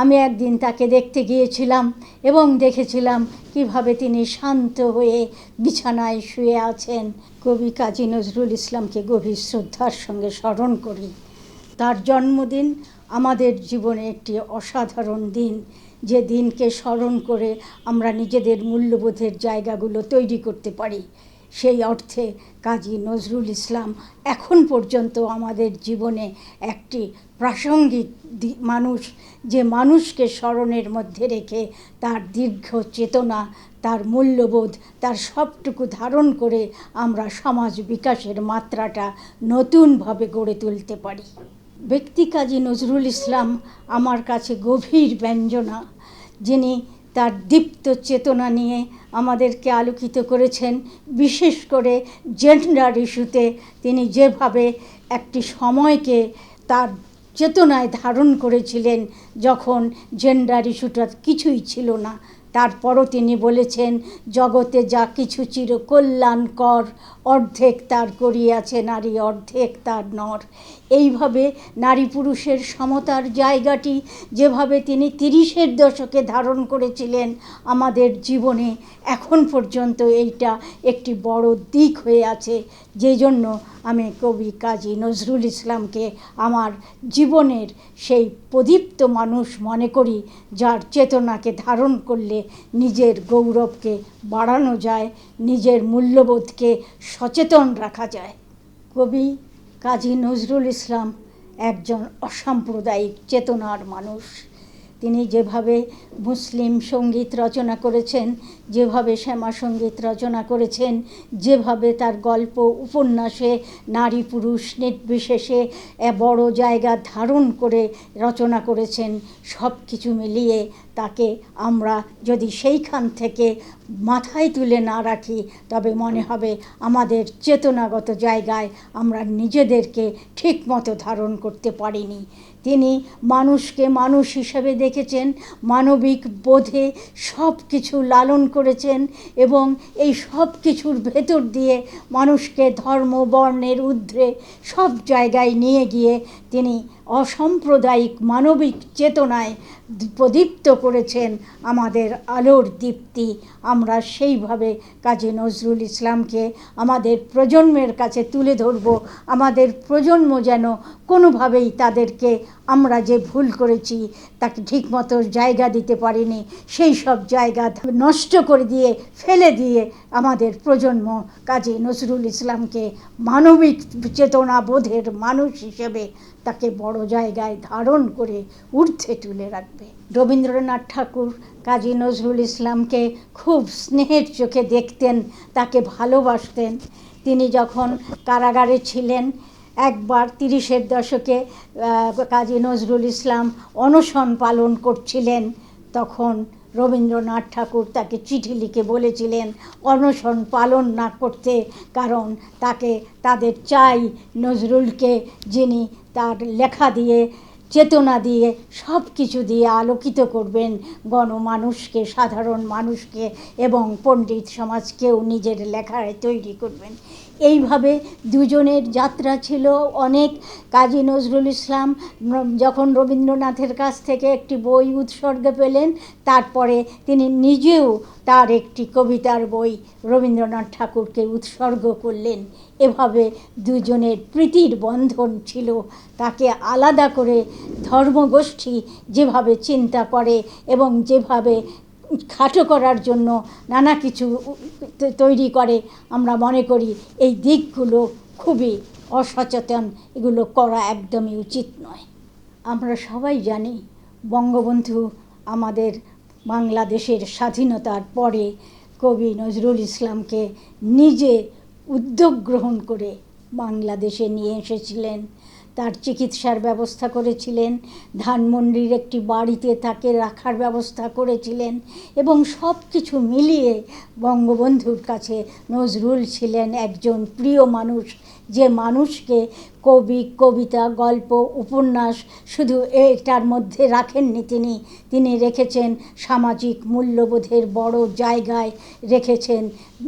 আমি একদিন তাকে দেখতে গিয়েছিলাম এবং দেখেছিলাম কীভাবে তিনি শান্ত হয়ে বিছানায় শুয়ে আছেন। কবি কাজী নজরুল ইসলামকে গভীর শ্রদ্ধার সঙ্গে স্মরণ করি। তার জন্মদিন আমাদের জীবনে একটি অসাধারণ দিন। যে দিনকে স্মরণ করে আমরা নিজেদের মূল্যবোধের জায়গাগুলো তৈরি করতে পারি। সেই অর্থে কাজী নজরুল ইসলাম এখন পর্যন্ত আমাদের জীবনে একটি প্রাসঙ্গিক মানুষ, যে মানুষকে স্মরণের মধ্যে রেখে তার দীর্ঘ চেতনা, তার মূল্যবোধ, তার সবটুকু ধারণ করে আমরা সমাজ বিকাশের মাত্রাটা নতুনভাবে গড়ে তুলতে পারি। ব্যক্তি কাজী নজরুল ইসলাম আমার কাছে গভীর ব্যঞ্জনা, যিনি তার দীপ্ত চেতনা নিয়ে আমাদেরকে আলোকিত করেছেন। বিশেষ করে জেন্ডার ইস্যুতে তিনি যেভাবে একটি সময়কে তার চেতনায় ধারণ করেছিলেন, যখন জেন্ডার ইস্যুটা কিছুই ছিল না। তারপরও তিনি বলেছেন, জগতে যা কিছু চির কল্যাণকর, অর্ধেক তার করিয়াছে নারী, অর্ধেক তার নর। এইভাবে নারী পুরুষের সমতার জায়গাটি যেভাবে তিনি তিরিশের দশকে ধারণ করেছিলেন, আমাদের জীবনে এখন পর্যন্ত এইটা একটি বড় দিক হয়ে আছে। যে জন্য আমি কবি কাজী নজরুল ইসলামকে আমার জীবনের সেই প্রদীপ্ত মানুষ মনে করি, যার চেতনাকে ধারণ করলে নিজের গৌরবকে বাড়ানো যায়, নিজের মূল্যবোধকে সচেতন রাখা যায়। কবি কাজী নজরুল ইসলাম একজন অসাম্প্রদায়িক চেতনার মানুষ। তিনি যেভাবে মুসলিম সংগীত রচনা করেছেন, যেভাবে শ্যামা সংগীত রচনা করেছেন, যেভাবে তার গল্প, উপন্যাসে নারী পুরুষ নির্বিশেষে বড় জায়গা ধারণ করে রচনা করেছেন, সব কিছু মিলিয়ে তাকে আমরা যদি সেইখান থেকে মাথায় তুলে না রাখি, তবে মনে হবে আমাদের চেতনাগত জায়গায় আমরা নিজেদেরকে ঠিকমতো ধারণ করতে পারিনি। তিনি মানুষকে মানুষ হিসেবে দেখেছেন, মানবিক বোধে সব কিছু লালন করেছেন এবং এই সব কিছুর ভেতর দিয়ে মানুষকে ধর্ম, বর্ণের, ঊর্ধ্বে সব জায়গায় নিয়ে গিয়ে তিনি অসাম্প্রদায়িক মানবিক চেতনায় প্রদীপ্ত করেছেন আমাদের আলোর দীপ্তি। আমরা সেইভাবে কাজী নজরুল ইসলামকে আমাদের প্রজন্মের কাছে তুলে ধরব। আমাদের প্রজন্ম যেন কোনোভাবেই তাদেরকে আমরা যে ভুল করেছি তাকে ঠিকমতো জায়গা দিতে পারিনি, সেই সব জায়গা নষ্ট করে দিয়ে, ফেলে দিয়ে আমাদের প্রজন্ম কাজী নজরুল ইসলামকে মানবিক চেতনা বোধের মানুষ হিসেবে তাকে বড় জায়গায় ধারণ করে ঊর্ধ্বে তুলে রাখবে। রবীন্দ্রনাথ ঠাকুর কাজী নজরুল ইসলামকে খুব স্নেহের চোখে দেখতেন, তাকে ভালোবাসতেন। তিনি যখন কারাগারে ছিলেন, একবার তিরিশের দশকে কাজী নজরুল ইসলাম অনশন পালন করছিলেন, তখন রবীন্দ্রনাথ ঠাকুর তাকে চিঠি লিখে বলেছিলেন, অনশন পালন না করতে, কারণ তাকে, তাদের চাই নজরুলকে, যিনি তার লেখা দিয়ে, চেতনা দিয়ে সব কিছু দিয়ে আলোকিত করবেন গণমানুষকে, সাধারণ মানুষকে এবং পণ্ডিত সমাজকেও নিজের লেখায় তৈরি করবেন। এইভাবে দুজনের যাত্রা ছিল। অনেক কাজী নজরুল ইসলাম যখন রবীন্দ্রনাথের কাছ থেকে একটি বই উৎসর্গ পেলেন, তারপরে তিনি নিজেও তার একটি কবিতার বই রবীন্দ্রনাথ ঠাকুরকে উৎসর্গ করলেন। এভাবে দুজনের প্রীতির বন্ধন ছিল। তাকে আলাদা করে ধর্মগোষ্ঠী যেভাবে চিন্তা করে এবং যেভাবে খাটো করার জন্য নানা কিছু তৈরি করে আমরা মনে করি এই দিকগুলো খুবই অসচেতন, এগুলো করা একদমই উচিত নয়। আমরা সবাই জানি বঙ্গবন্ধু আমাদের বাংলাদেশের স্বাধীনতার পরে কবি নজরুল ইসলামকে নিজে উদ্যোগ গ্রহণ করে বাংলাদেশে নিয়ে এসেছিলেন। তার চিকিৎসার ব্যবস্থা করেছিলেন। ধানমন্ডির একটি বাড়িতে তাকে রাখার ব্যবস্থা করেছিলেন এবং সব কিছু মিলিয়ে বঙ্গবন্ধুর কাছে নজরুল ছিলেন একজন প্রিয় মানুষ। যে মানুষকে কবি, কবিতা, গল্প, উপন্যাস শুধু এটার মধ্যে রাখেননি তিনি। তিনি রেখেছেন সামাজিক মূল্যবোধের বড় জায়গায়, রেখেছেন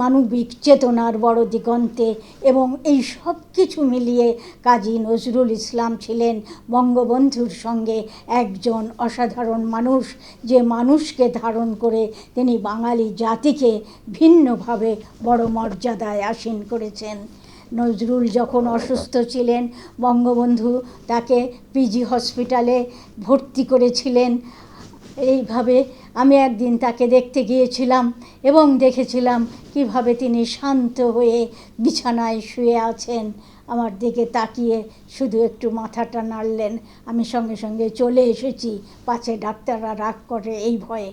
মানবিক চেতনার বড় দিগন্তে এবং এই সব কিছু মিলিয়ে কাজী নজরুল ইসলাম ছিলেন বঙ্গবন্ধুর সঙ্গে একজন অসাধারণ মানুষ। যে মানুষকে ধারণ করে তিনি বাঙালি জাতিকে ভিন্নভাবে বড় মর্যাদায় আসীন করেছেন। নজরুল যখন অসুস্থ ছিলেন, বঙ্গবন্ধু তাকে পিজি হসপিটালে ভর্তি করেছিলেন। এইভাবে আমি একদিন তাকে দেখতে গিয়েছিলাম এবং দেখেছিলাম কীভাবে তিনি শান্ত হয়ে বিছানায় শুয়ে আছেন। আমার দিকে তাকিয়ে শুধু একটু মাথাটা নাড়লেন। আমি সঙ্গে সঙ্গে চলে এসেছি। পাছে ডাক্তাররা রাগ করে এই ভয়ে।